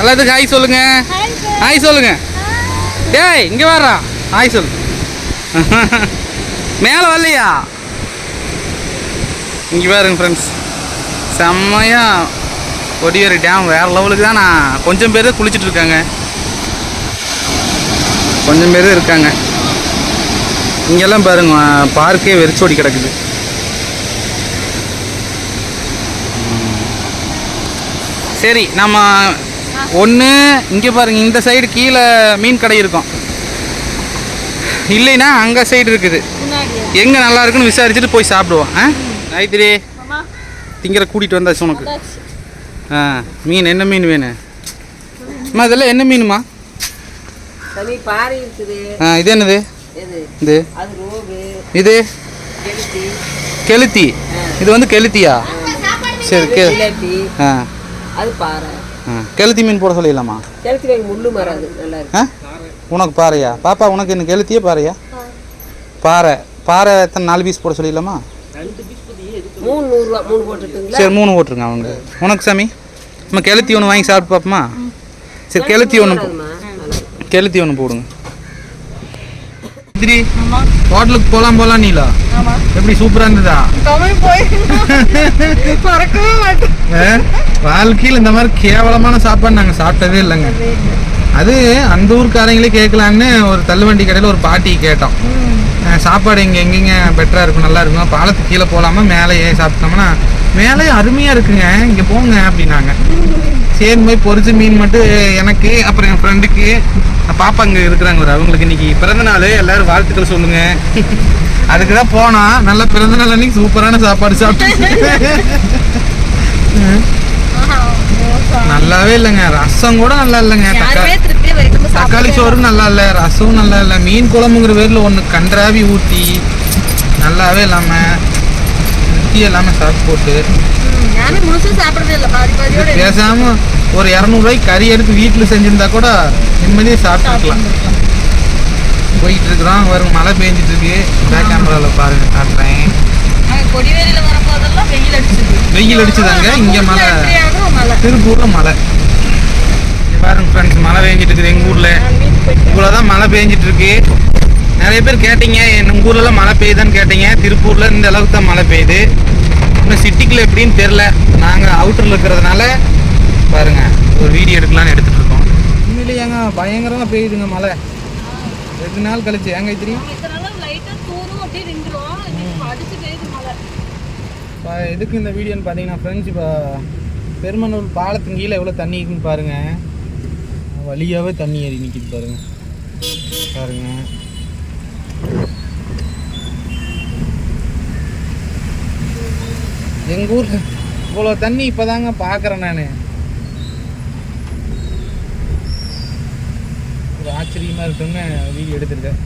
எல்லாத்துக்கும் ஹாய் சொல்லுங்க. ஹாய் சொல்லுங்க. டேய் இங்கே வர்றா ஹாய் சொல்லு. மேலே வரலையா? இங்கே பாருங்க ஃப்ரெண்ட்ஸ் செம்மையா கொடிவேரி டேம் வேறு லெவலுக்கு தான் நான் கொஞ்சம் பேர் குளிச்சுட்டு இருக்காங்க. கொஞ்சம் பேர் இருக்காங்க. இங்கெல்லாம் பாருங்க பார்க்கே வெறிச்சோடி கிடக்குது. சரி நம்ம ஒன்று இங்கே பாருங்க இந்த சைடு கீழே மீன் கடை இருக்கும். இல்லைன்னா அங்கே சைடு இருக்குது. எங்கே நல்லா இருக்குன்னு விசாரிச்சுட்டு போய் சாப்பிடுவோம். ஆ? காயத்ரி திங்கிற கூட்டிகிட்டு வந்தாச்சு உனக்கு. ஆ மீன் என்ன மீன் வேணும்? அம்மா இதெல்லாம் என்ன மீனுமா தனி பாறை இருக்குது. ஆ இது என்னது? இது. இது? கெளுத்தி. இது வந்து கெளுத்தியா? சரி ஆ. அது பாறை. கெளுத்தி மீன் போட சொல்லிடலாமா? கெளுத்தி முள்ளு நல்லா இருக்கு. உனக்கு பாறையா? பாப்பா உனக்கு என்ன கெளுத்தியே பாறையா? பாறை. பாறை எத்தனை நாலு பீஸ் போட சொல்லிடலாமா? சரி மூணு போட்டுருங்க அவங்க. உனக்கு சாமி நம்ம கெளுத்தி ஒன்று வாங்கி சாப்பிட்டு பார்ப்போமா சரி கெளுத்தி ஒன்று. கெளுத்தி ஒன்று போடுங்க. திரி ஹோட்டலுக்கு போகலாம் போகலாம் நீலா எப்படி சூப்பராக இருந்ததா? ஆ? வாழ்க்கையில் இந்த மாதிரி கேவலமான சாப்பாடு நாங்கள் சாப்பிட்டதே இல்லைங்க. அது அந்த ஊர்க்காரங்களே கேட்கலான்னு ஒரு தள்ளுவண்டி கடையில் ஒரு பாட்டி கேட்டோம். சாப்பாடு இங்கே எங்கெங்க பெட்டராக இருக்கும் நல்லா இருக்கும்? பாலத்துக்கு கீழே போகலாமா மேலே ஏன் சாப்பிட்டோம்னா மேலே அருமையாக இருக்குங்க. இங்கே போங்க அப்படின்னாங்க. சரி போய் பொரிச்ச மீன் மட்டும் எனக்கு அப்புறம் என் ஃப்ரெண்டுக்கு பாப்பா இங்கே இருக்கிறாங்க ஒரு அவங்களுக்கு இன்னைக்கு பிறந்த நாள். எல்லாரும் வாழ்த்துக்கள் சொல்லுங்க. அதுக்கு தான் போனோம் நல்ல பிறந்த நாள் அன்னைக்கு சூப்பரான சாப்பாடு சாப்பிட்டு. நல்லாவே இல்லைங்க. ரசம் கூட நல்லா இல்லைங்க. தக்காளி சோறும் நல்லா இல்லை. ரசமும் நல்லா இல்லை. மீன் குழம்புங்கிற பேரில் ஒன்று கன்றாவி ஊற்றி நல்லாவே இல்லாமல் திருப்தி இல்லாமல் சாப்பிட்டு போட்டு. பேசாம ஒரு இரநூறுவாய்க்கு கறி எடுத்து வீட்டில் செஞ்சிருந்தா கூட நிம்மதியாக சாப்பிட்டுருக்கலாம். போயிட்டு இருக்கிறோம். வரும் மழை பெஞ்சிட்டு இருக்கு. பேக் கேமராவில் பாருங்க. காட்டுறேன். கொடிவேரியில வரப்போதெல்லாம் வெயில் அடிச்சது வெயில் அடிச்சுதாங்க இங்கே மழை? திருப்பூரில் மழை. பாருங்க ஃப்ரெண்ட்ஸ் மழை பெஞ்சிட்டு இருக்குது எங்கள் ஊரில். இவ்வளோதான் மழை பெஞ்சிட்டு இருக்கு நிறைய பேர் கேட்டீங்க உங்கள் ஊர்லலாம் மழை பெய்யுதான்னு கேட்டீங்க. திருப்பூரில் இந்த அளவுக்கு தான் மழை பெய்யுது. இன்னும் சிட்டிக்குள்ள எப்படின்னு தெரில நாங்கள் அவுட்டரில் இருக்கிறதுனால பாருங்க ஒரு வீடியோ எடுக்கலாம்னு எடுத்துட்டு இருக்கோம். உண்மையிலேயேங்க பயங்கரமாக பெய்யுதுங்க மழை. ரெண்டு நாள் கழிச்சு. ஏங்க தெரியும் இப்போ எதுக்கு இந்த வீடியோன்னு பார்த்தீங்கன்னா ஃப்ரெண்ட்ஸ் இப்போ பெருமனூர் பாலத்துக்கு கீழே எவ்வளோ தண்ணி இருக்குன்னு பாருங்கள் வழியாகவே தண்ணி ஏறி நிற்கிது பாருங்கள் பாருங்க. எங்கள் ஊரில் இவ்வளோ தண்ணி இப்போதாங்க பார்க்குறேன் நான். ஒரு ஆச்சரியமாக இருக்குன்னு வீடியோ எடுத்துருக்கேன்.